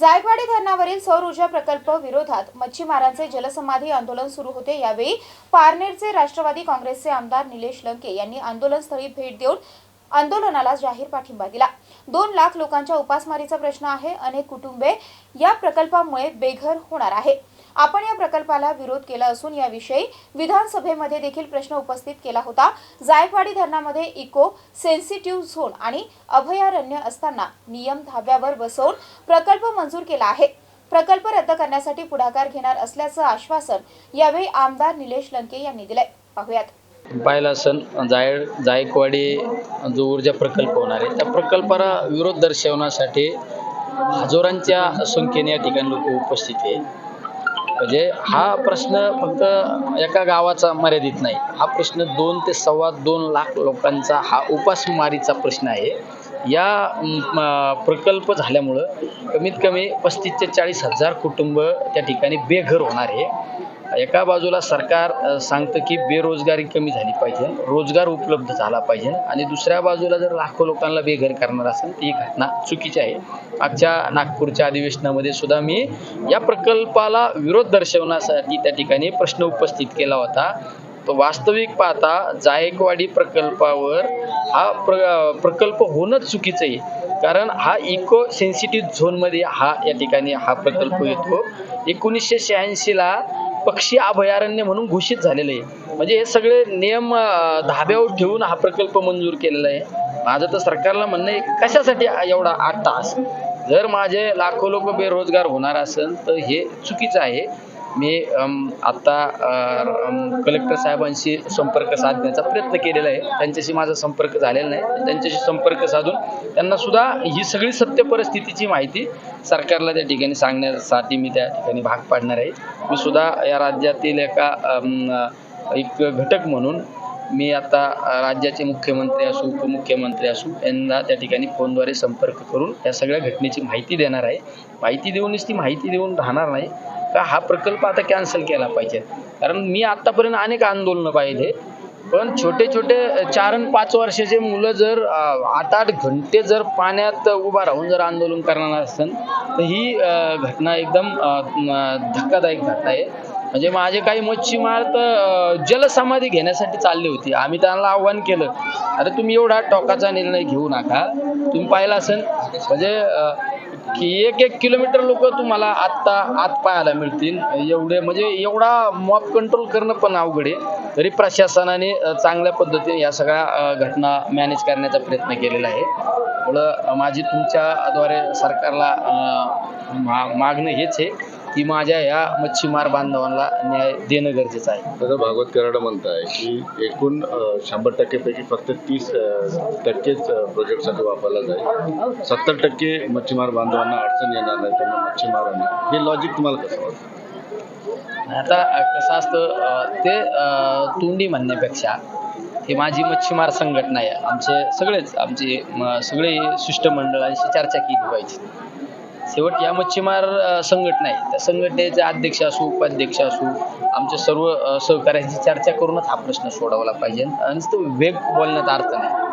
जायकवाडी धरणावरील सौर ऊर्जा प्रकल्प विरोधात मच्छीमारांचे जलसमाधी आंदोलन सुरू होते. यावेळी पारनेरचे राष्ट्रवादी काँग्रेसचे आमदार निलेश लंके यांनी आंदोलनस्थळी भेट देऊन आंदोलनाला जाहीर पाठिंबा दिला. दोन लाख लोकांच्या उपासमारीचा प्रश्न आहे. अनेक कुटुंबे या प्रकल्पामुळे बेघर होणार आहे. आपण या प्रकल्पाला विरोध केला असून याविषयी विधानसभेमध्ये देखील प्रश्न उपस्थित केला होता. जायकवाडी धरणामध्ये इको सेन्सिटिव्ह झोन आणि अभयारण्य असताना नियम धाब्यावर बसवून प्रकल्प मंजूर केला आहे. प्रकल्प रद्द करण्यासाठी पुढाकार घेणार असल्याचं आश्वासन यावेळी आमदार निलेश लंके यांनी दिलंय. पाहुयात. पाहिला सण जाय जायकवाडी जो ऊर्जा प्रकल्प होणार आहे त्या प्रकल्पाला विरोध दर्शवण्यासाठी हजारांच्या संख्येने या ठिकाणी लोक उपस्थित आहे म्हणजे हा प्रश्न फक्त एका गावाचा मर्यादित नाही. हा प्रश्न दोन ते सव्वा दोन लाख लोकांचा हा उपासमारीचा प्रश्न आहे. या प्रकल्प झाल्यामुळं कमीत कमी पस्तीस ते चाळीस हजार कुटुंब त्या ठिकाणी बेघर होणार आहे. एका बाजूला सरकार सांगतं की बेरोजगारी कमी झाली पाहिजे रोजगार उपलब्ध झाला पाहिजे आणि दुसऱ्या बाजूला जर लाखो लोकांना बेघर करणार असेल ती ही घटना चुकीची आहे. आजच्या नागपूरच्या अधिवेशनामध्ये सुद्धा मी या प्रकल्पाला विरोध दर्शवण्यासाठी त्या ठिकाणी प्रश्न उपस्थित केला होता. तो वास्तविक पाहता जायकवाडी प्रकल्पावर हा प्र प्रकल्प होणंच चुकीचं आहे. कारण हा इको सेन्सिटिव्ह झोनमध्ये हा या ठिकाणी हा प्रकल्प येतो. एकोणीसशे शहाऐंशीला पक्षी अभयारण्य म्हणून घोषित झालेलं आहे. म्हणजे हे सगळे नियम धाब्यावर ठेवून हा प्रकल्प मंजूर केलेला आहे. माझं तर सरकारला म्हणणं आहे कशासाठी एवढा आठ तास? जर माझे लाखो लोक बेरोजगार होणार असेल तर हे चुकीचं आहे. मी आत्ता कलेक्टर साहेबांशी संपर्क साधण्याचा प्रयत्न केलेला आहे. त्यांच्याशी माझा संपर्क झालेला नाही. त्यांच्याशी संपर्क साधून त्यांना सुद्धा ही सगळी सत्य परिस्थितीची माहिती सरकारला त्या ठिकाणी सांगण्यासाठी मी त्या ठिकाणी भाग पाडणार आहे. मी सुद्धा या राज्यातील एका एक घटक म्हणून मी आता राज्याचे मुख्यमंत्री असू उपमुख्यमंत्री असू यांना त्या ठिकाणी फोनद्वारे संपर्क करून या सगळ्या घटनेची माहिती देणार आहे. माहिती देऊनच ती माहिती देऊन राहणार नाही. का हा प्रकल्प आता कॅन्सल केला पाहिजे. कारण मी आत्तापर्यंत अनेक आंदोलनं पाहिले. पण छोटे छोटे चार आणि पाच वर्षाचे मुलं जर आठ आठ घंटे जर पाण्यात उभा राहून जर आंदोलन करणार असेल तर ही घटना एकदम धक्कादायक घटना आहे. म्हणजे माझे काही मच्छीमार तर जलसमाधी घेण्यासाठी चालले होते. आम्ही त्यांना आव्हान केलं. अरे तुम्ही एवढा टोकाचा निर्णय घेऊ नका. तुम्ही पाहिला असेल म्हणजे की एक एक किलोमीटर लोक तुम्हाला आत्ता आत पाहायला मिळतील. एवढे म्हणजे एवढा मॉब कंट्रोल करणं पण अवघड आहे. तरी प्रशासनाने चांगल्या पद्धतीने या सगळ्या घटना मॅनेज करण्याचा प्रयत्न केलेला आहे. माझी तुमच्याद्वारे सरकारला मा मागणं हेच आहे. की माझ्या या मच्छीमार बांधवांना न्याय देणं गरजेचं आहे. दादा भागवत कराड म्हणताय की एकूण शंभर टक्केपैकी फक्त तीस टक्केच प्रोजेक्टसाठी वापरला जाईल. सत्तर टक्के मच्छीमार बांधवांना अडचण येणार नाही त्यांना मच्छीमारांना हे लॉजिक तुम्हाला कसं वाटतं? आता कसं असतं ते तोंडी म्हणण्यापेक्षा हे माझी मच्छीमार संघटना आहे. आमचे सगळेच आमचे सगळे शिष्टमंडळांशी चर्चा केली पाहिजे. शेवट या मच्छीमार संघटना आहे त्या संघटनेचे अध्यक्ष असू उपाध्यक्ष असू आमच्या सर्व सहकाऱ्यांची चर्चा करूनच हा प्रश्न सोडवला पाहिजे. आणि तो वेग बोलण्यात अर्थ नाही.